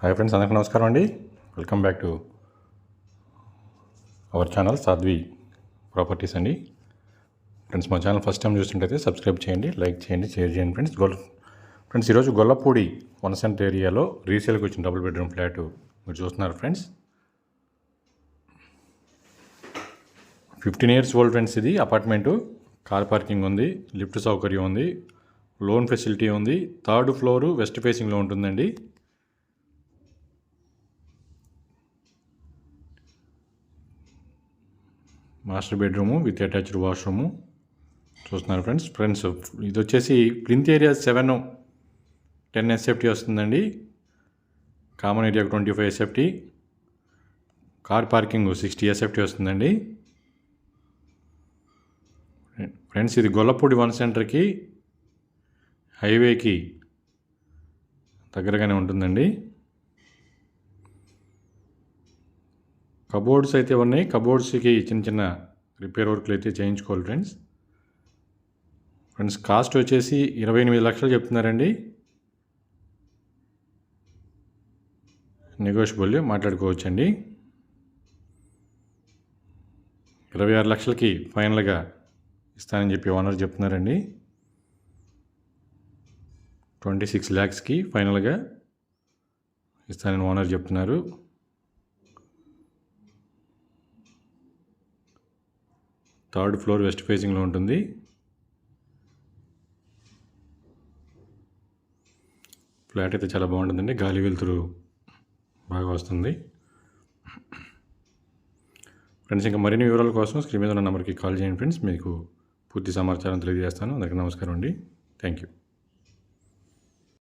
Hi friends అందరికీ నమస్కారం అండి. Welcome back to our channel Sadhvi properties అండి. ఫ్రెండ్స్ మా ఛానల్ ఫస్ట్ టైం చూస్తుంటే సబ్స్క్రైబ్ చేయండి లైక్ చేయండి షేర్ చేయండి ఫ్రెండ్స్. గొల్ ఫ్రెండ్స్ ఈరోజు గొల్లపూడి వన్సెంట్ ఏరియాలో రీసేల్కి వచ్చిన డబుల్ బెడ్రూమ్ ఫ్లాట్ మీరు చూస్తున్నారు friends. Fifteen years old friends ఇది అపార్ట్మెంటు. కార్ పార్కింగ్ ఉంది లిఫ్ట్ సౌకర్యం ఉంది లోన్ ఫెసిలిటీ ఉంది. థర్డ్ ఫ్లోరు వెస్ట్ ఫేసింగ్లో ఉంటుందండి. Master bedroom with attached washroom. చూస్తున్నారు ఫ్రెండ్స్ ఫ్రెండ్స్ ఇది వచ్చేసి plinth area seven ten SFT వస్తుందండి. Common area twenty five SFT. Car parking sixty SFT వస్తుందండి. ఫ్రెండ్స్ ఇది గొల్లపూడి వన్ సెంటర్కి హైవేకి దగ్గరగానే ఉంటుందండి. కబోర్డ్స్ అయితే ఉన్నాయి. కబోర్డ్స్కి చిన్న చిన్న రిపేర్ వర్క్లు అయితే చేయించుకోవాలి ఫ్రెండ్స్. ఫ్రెండ్స్ కాస్ట్ వచ్చేసి ఇరవై ఎనిమిది లక్షలు చెప్తున్నారండి. నెగోషియబుల్ మాట్లాడుకోవచ్చండి. ఇరవై ఆరు లక్షలకి ఫైనల్గా ఇస్తానని చెప్పి ఓనర్ చెప్తున్నారండి. ట్వంటీ సిక్స్ ల్యాక్స్కి ఫైనల్గా ఇస్తానని ఓనర్ చెప్తున్నారు. థర్డ్ ఫ్లోర్ వెస్ట్ ఫేసింగ్లో ఉంటుంది. ఫ్లాట్ అయితే చాలా బాగుంటుందండి. గాలి వెలుతురు బాగా వస్తుంది. ఫ్రెండ్స్ ఇంకా మరిన్ని వివరాల కోసం స్క్రీన్ మీద ఉన్న నెంబర్కి కాల్ చేయండి ఫ్రెండ్స్. మీకు పూర్తి సమాచారం తెలియజేస్తాను. అందరికీ నమస్కారం అండి. Thank you.